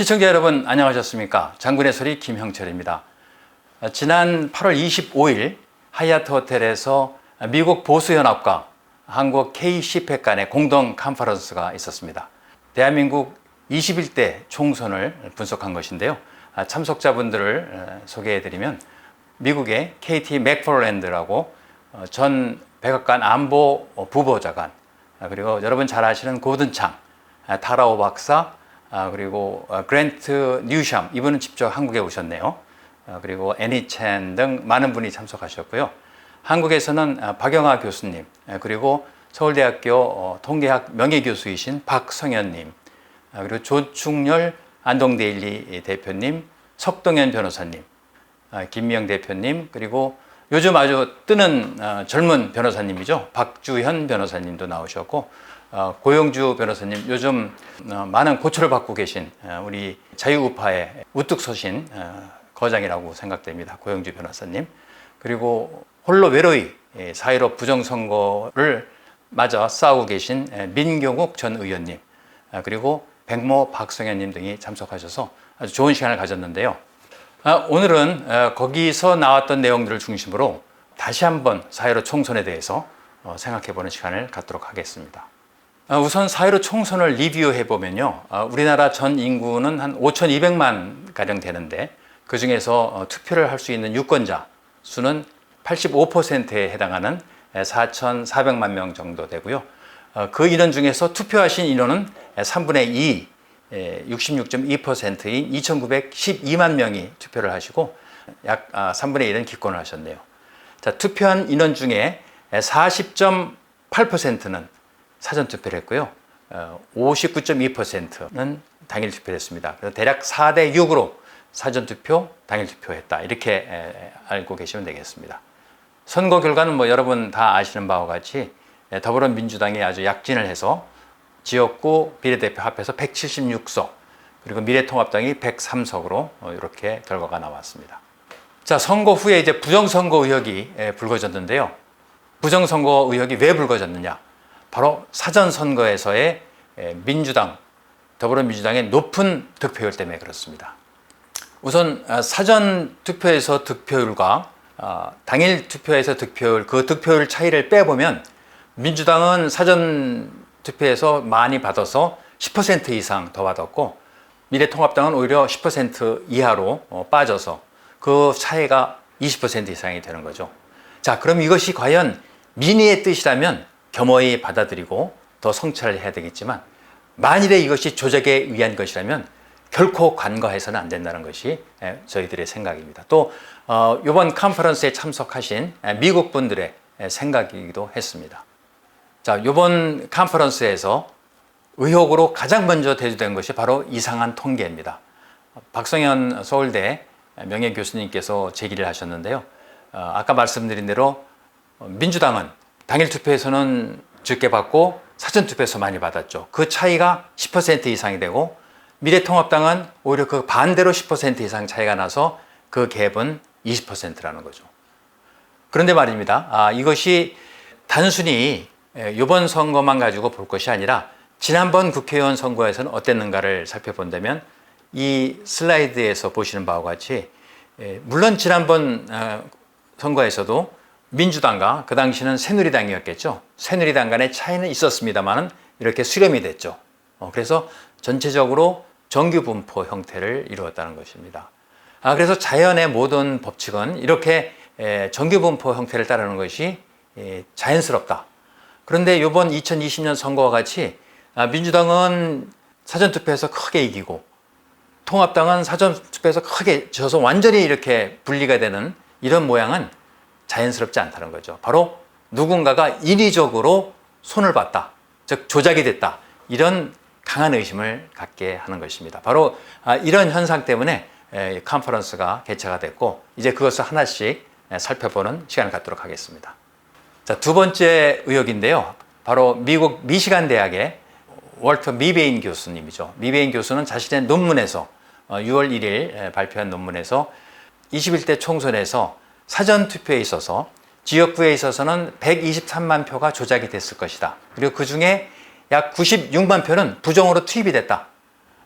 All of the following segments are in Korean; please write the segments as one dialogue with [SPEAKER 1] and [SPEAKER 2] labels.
[SPEAKER 1] 시청자 여러분 안녕하셨습니까? 장군의 소리 김형철입니다. 어, 지난 8월 25일 하얏트 호텔에서 미국 보수연합과 한국 K10회 간의 공동 컨퍼런스가 있었습니다. 대한민국 21대 총선을 분석한 것인데요. 아, 참석자분들을 어, 소개해드리면 미국의 KT 맥폴랜드라고 어, 전 백악관 안보 부보좌관 아, 그리고 여러분 잘 아시는 고든창 아, 타라오 박사 아, 그리고 어, 그랜트 뉴샴 이분은 직접 한국에 오셨네요. 아, 그리고 애니 첸 등 많은 분이 참석하셨고요. 한국에서는 아, 박영하 교수님 아, 그리고 서울대학교 어, 통계학 명예교수이신 박성현님 아, 그리고 조충렬 안동데일리 대표님 석동현 변호사님 아, 김미영 대표님 그리고 요즘 아주 뜨는 어, 젊은 변호사님이죠 박주현 변호사님도 나오셨고 어, 고영주 변호사님 요즘 어, 많은 고초를 받고 계신 어, 우리 자유우파의 우뚝 서신 어, 거장이라고 생각됩니다 고영주 변호사님 그리고 홀로 외로이 예, 사회로 부정선거를 맞아 싸우고 계신 예, 민경욱 전 의원님 아, 그리고 백모 박성현님 등이 참석하셔서 아주 좋은 시간을 가졌는데요. 아, 오늘은 어, 거기서 나왔던 내용들을 중심으로 다시 한번 사회로 총선에 대해서 어, 생각해 보는 시간을 갖도록 하겠습니다. 아, 우선 사회로 총선을 리뷰해 보면요, 아, 우리나라 전 인구는 한 5,200만 가량 되는데 그 중에서 어, 투표를 할 수 있는 유권자 수는 85%에 해당하는 4,400만 명 정도 되고요. 어, 그 인원 중에서 투표하신 인원은 3분의 2, 66.2%인 2,912만 명이 투표를 하시고 약 3분의 1은 기권을 하셨네요. 자, 투표한 인원 중에 40.8%는 사전 투표를 했고요. 59.2%는 당일 투표를 했습니다. 그래서 대략 4대 6으로 사전 투표, 당일 투표했다. 이렇게 알고 계시면 되겠습니다. 선거 결과는 뭐 여러분 다 아시는 바와 같이 더불어민주당이 아주 약진을 해서 지역구 비례대표 합해서 176석 그리고 미래통합당이 103석으로 이렇게 결과가 나왔습니다. 자 선거 후에 이제 부정선거 의혹이 불거졌는데요. 부정선거 의혹이 왜 불거졌느냐? 바로 사전 선거에서의 민주당 더불어민주당의 높은 득표율 때문에 그렇습니다. 우선 사전 투표에서 득표율과 당일 투표에서 득표율 그 득표율 차이를 빼보면 민주당은 사전 투표에서 많이 받아서 10% 이상 더 받았고 미래통합당은 오히려 10% 이하로 어, 빠져서 그 차이가 20% 이상이 되는 거죠. 자, 그럼 이것이 과연 민의의 뜻이라면 겸허히 받아들이고 더 성찰을 해야 되겠지만 만일에 이것이 조작에 의한 것이라면 결코 간과해서는 안 된다는 것이 저희들의 생각입니다. 또 어, 이번 컨퍼런스에 참석하신 미국 분들의 생각이기도 했습니다. 자, 이번 컨퍼런스에서 의혹으로 가장 먼저 대두된 것이 바로 이상한 통계입니다. 박성현 서울대 명예 교수님께서 제기를 하셨는데요. 어, 아까 말씀드린 대로 민주당은 당일 투표에서는 적게 받고 사전 투표에서 많이 받았죠. 그 차이가 10% 이상이 되고 미래통합당은 오히려 그 반대로 10% 이상 차이가 나서 그 갭은 20%라는 거죠. 그런데 말입니다. 아, 이것이 단순히 이번 선거만 가지고 볼 것이 아니라 지난번 국회의원 선거에서는 어땠는가를 살펴본다면 이 슬라이드에서 보시는 바와 같이 물론 지난번 선거에서도 민주당과 그 당시는 새누리당이었겠죠. 새누리당 간의 차이는 있었습니다만은 이렇게 수렴이 됐죠. 어, 그래서 전체적으로 정규 분포 형태를 이루었다는 것입니다. 아, 그래서 자연의 모든 법칙은 이렇게 정규 분포 형태를 따르는 것이 자연스럽다. 그런데 이번 2020년 선거와 같이 아, 민주당은 사전투표에서 크게 이기고 통합당은 사전투표에서 크게 져서 완전히 이렇게 분리가 되는 이런 모양은 자연스럽지 않다는 거죠. 바로 누군가가 인위적으로 손을 봤다. 즉, 조작이 됐다. 이런 강한 의심을 갖게 하는 것입니다. 바로 아, 이런 현상 때문에 컨퍼런스가 개최가 됐고, 이제 그것을 하나씩 살펴보는 시간을 갖도록 하겠습니다. 자, 두 번째 의혹인데요. 바로 미국 미시간 대학의 월터 미베인 교수님이죠. 미베인 교수는 자신의 논문에서 6월 어, 1일 발표한 논문에서 21대 총선에서 사전 투표에 있어서 지역구에 있어서는 123만 표가 조작이 됐을 것이다. 그리고 그 중에 약 96만 표는 부정으로 투입이 됐다.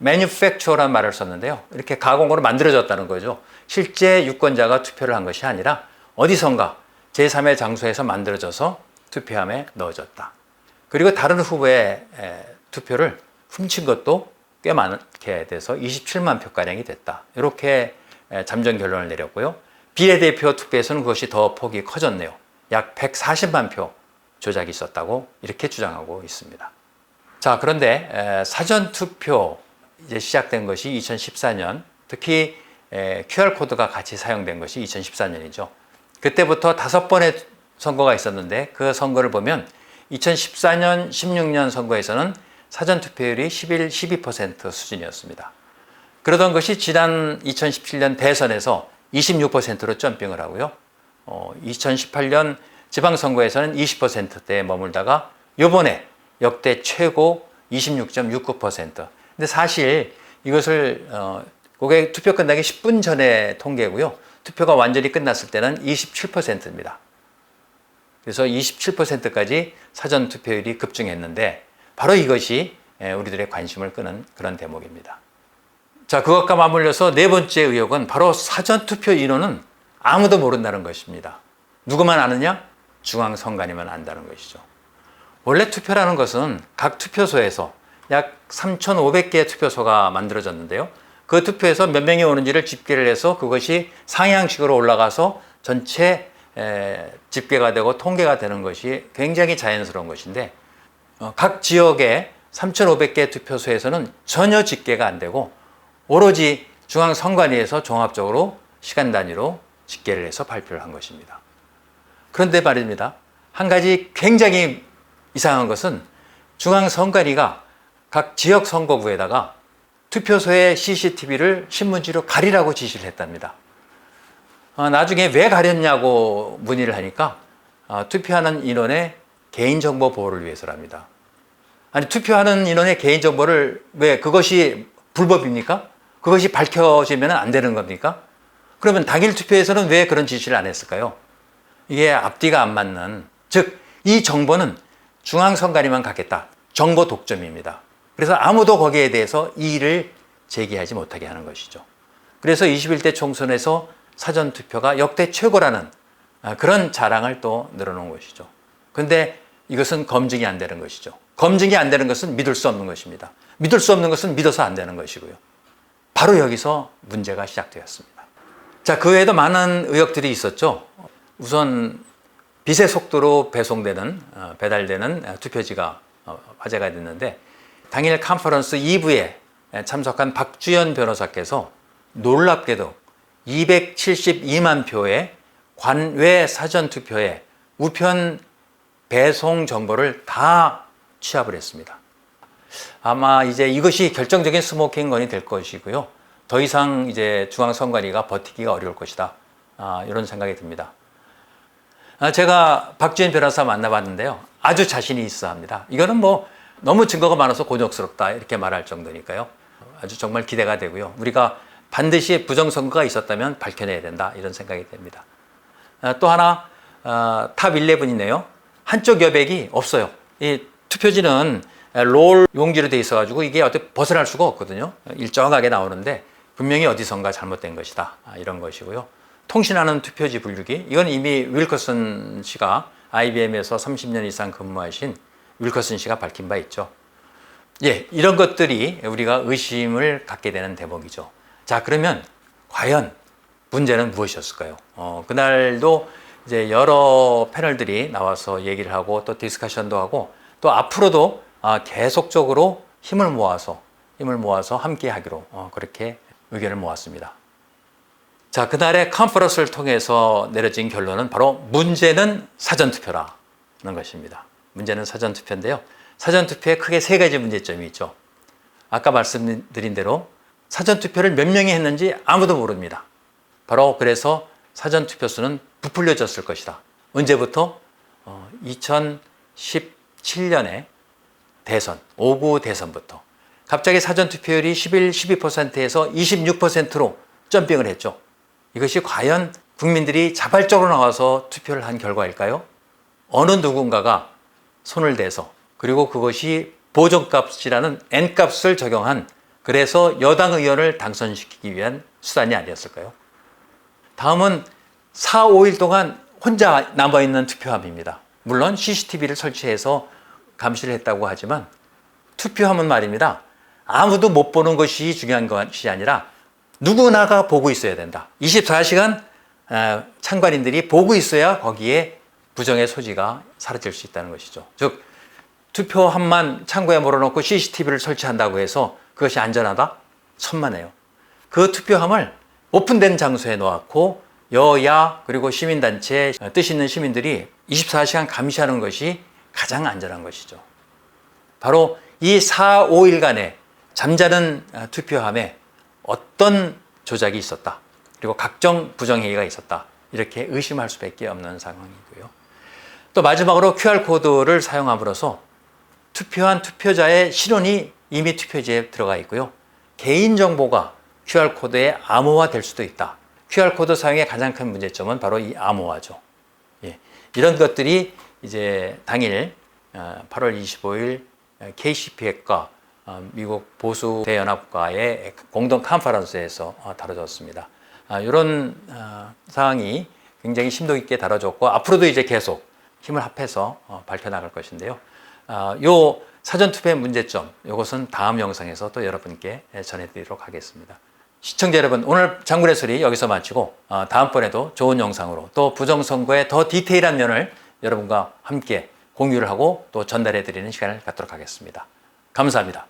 [SPEAKER 1] manufacture라는 말을 썼는데요. 이렇게 가공으로 만들어졌다는 거죠. 실제 유권자가 투표를 한 것이 아니라 어디선가 제3의 장소에서 만들어져서 투표함에 넣어졌다. 그리고 다른 후보의 에, 투표를 훔친 것도 꽤 많게 돼서 27만 표가량이 됐다. 이렇게 에, 잠정 결론을 내렸고요. 비례대표 투표에서는 그것이 더 폭이 커졌네요. 약 140만 표 조작이 있었다고 이렇게 주장하고 있습니다. 자, 그런데 에, 사전 투표 이제 시작된 것이 2014년, 특히 에, QR 코드가 같이 사용된 것이 2014년이죠. 그때부터 다섯 번의 선거가 있었는데 그 선거를 보면 2014년, 16년 선거에서는 사전 투표율이 11, 12% 수준이었습니다. 그러던 것이 지난 2017년 대선에서 26%로 점핑을 하고요. 어, 2018년 지방선거에서는 20%대에 머물다가 요번에 역대 최고 26.69%. 근데 사실 이것을 어, 그게 투표 끝나기 10분 전에 통계고요. 투표가 완전히 끝났을 때는 27%입니다. 그래서 27%까지 사전 투표율이 급증했는데 바로 이것이 예, 우리들의 관심을 끄는 그런 대목입니다. 자, 그것과 맞물려서 네 번째 의혹은 바로 사전 투표 인원은 아무도 모른다는 것입니다. 누구만 아느냐? 중앙선관위만 안다는 것이죠. 원래 투표라는 것은 각 투표소에서 약 3,500개의 투표소가 만들어졌는데요. 그 투표에서 몇 명이 오는지를 집계를 해서 그것이 상향식으로 올라가서 전체 에, 집계가 되고 통계가 되는 것이 굉장히 자연스러운 것인데 어, 각 지역의 3,500개 투표소에서는 전혀 집계가 안 되고 오로지 중앙선관위에서 종합적으로 시간 단위로 집계를 해서 발표를 한 것입니다. 그런데 말입니다. 한 가지 굉장히 이상한 것은 중앙선관위가 각 지역 선거구에다가 투표소의 CCTV를 신문지로 가리라고 지시를 했답니다. 어, 나중에 왜 가렸냐고 문의를 하니까 어, 투표하는 인원의 개인정보 보호를 위해서랍니다. 아니 투표하는 인원의 개인정보를 왜 그것이 불법입니까? 그것이 밝혀지면 안 되는 겁니까? 그러면 당일 투표에서는 왜 그런 지시를 안 했을까요? 이게 앞뒤가 안 맞는 즉 이 정보는 중앙 선관위만 갖겠다. 정보 독점입니다. 그래서 아무도 거기에 대해서 이의를 제기하지 못하게 하는 것이죠. 그래서 21대 총선에서 사전 투표가 역대 최고라는 아, 그런 자랑을 또 늘어놓은 것이죠. 근데 이것은 검증이 안 되는 것이죠. 검증이 안 되는 것은 믿을 수 없는 것입니다. 믿을 수 없는 것은 믿어서 안 되는 것이고요. 바로 여기서 문제가 시작되었습니다. 자, 그 외에도 많은 의혹들이 있었죠. 우선 빛의 속도로 배송되는, 어, 배달되는 투표지가 어, 화제가 됐는데 당일 컨퍼런스 2부에 참석한 박주연 변호사께서 놀랍게도 272만 표의 관외 사전 투표에 우편 배송 정보를 다 취합을 했습니다. 아마 이제 이것이 결정적인 스모킹 건이 될 것이고요. 더 이상 이제 중앙선관위가 버티기가 어려울 것이다. 아, 이런 생각이 듭니다. 아, 제가 박지현 변호사 만나봤는데요. 아주 자신이 있어 합니다. 이거는 뭐 너무 증거가 많아서 곤욕스럽다. 이렇게 말할 정도니까요. 아주 정말 기대가 되고요. 우리가 반드시 부정선거가 있었다면 밝혀내야 된다. 이런 생각이 됩니다. 아, 또 하나, 아, 탑 11이네요. 한쪽 여백이 없어요. 이 투표지는 롤 용지로 돼 있어가지고 이게 어떻게 벗어날 수가 없거든요. 일정하게 나오는데 분명히 어디선가 잘못된 것이다. 아, 이런 것이고요. 통신하는 투표지 분류기. 이건 이미 윌커슨 씨가 IBM에서 30년 이상 근무하신 윌커슨 씨가 밝힌 바 있죠. 예, 이런 것들이 우리가 의심을 갖게 되는 대목이죠. 자, 그러면 과연 문제는 무엇이었을까요? 어, 그날도 이제 여러 패널들이 나와서 얘기를 하고 또 디스커션도 하고 또 앞으로도 아, 계속적으로 힘을 모아서 힘을 모아서 함께 하기로 어, 그렇게 의견을 모았습니다. 자, 그날의 컨퍼런스를 통해서 내려진 결론은 바로 문제는 사전투표라는 것입니다. 문제는 사전투표인데요. 사전투표에 크게 세 가지 문제점이 있죠. 아까 말씀드린 대로 사전투표를 몇 명이 했는지 아무도 모릅니다. 바로 그래서 사전투표 수는 부풀려졌을 것이다. 언제부터? 어, 2017년에 대선, 5구 대선부터. 갑자기 사전투표율이 11, 12%에서 26%로 점핑을 했죠. 이것이 과연 국민들이 자발적으로 나와서 투표를 한 결과일까요? 어느 누군가가 손을 대서 그리고 그것이 보정값이라는 n값을 적용한 그래서 여당 의원을 당선시키기 위한 수단이 아니었을까요? 다음은 4, 5일 동안 혼자 남아있는 투표함입니다. 물론 CCTV를 설치해서 감시를 했다고 하지만 투표함은 말입니다. 아무도 못 보는 것이 중요한 것이 아니라 누구나가 보고 있어야 된다. 24시간 어, 참관인들이 보고 있어야 거기에 부정의 소지가 사라질 수 있다는 것이죠. 즉 투표함만 창고에 몰아놓고 CCTV를 설치한다고 해서 그것이 안전하다? 천만에요. 그 투표함을 오픈된 장소에 놓았고 여야 그리고 시민단체 뜻 있는 시민들이 24시간 감시하는 것이 가장 안전한 것이죠. 바로 이 4, 5일간의 잠자는 투표함에 어떤 조작이 있었다. 그리고 각종 부정행위가 있었다. 이렇게 의심할 수밖에 없는 상황이고요. 또 마지막으로 QR코드를 사용함으로써 투표한 투표자의 신원이 이미 투표지에 들어가 있고요. 개인정보가 QR코드에 암호화될 수도 있다. QR코드 사용의 가장 큰 문제점은 바로 이 암호화죠. 예. 이런 것들이 이제 당일 어, 8월 25일 KCP학과 어, 미국 보수 대연합과의 공동 컨퍼런스에서 어, 다뤄졌습니다. 이런 사항이 굉장히 심도 있게 다뤄졌고 앞으로도 이제 계속 힘을 합해서 어, 밝혀나갈 것인데요. 요 사전 투표의 문제점 이것은 다음 영상에서 또 여러분께 전해드리도록 하겠습니다. 시청자 여러분 오늘 장군의 소리 여기서 마치고 어, 다음번에도 좋은 영상으로 또 부정선거의 더 디테일한 면을 여러분과 함께 공유를 하고 또 전달해 드리는 시간을 갖도록 하겠습니다. 감사합니다.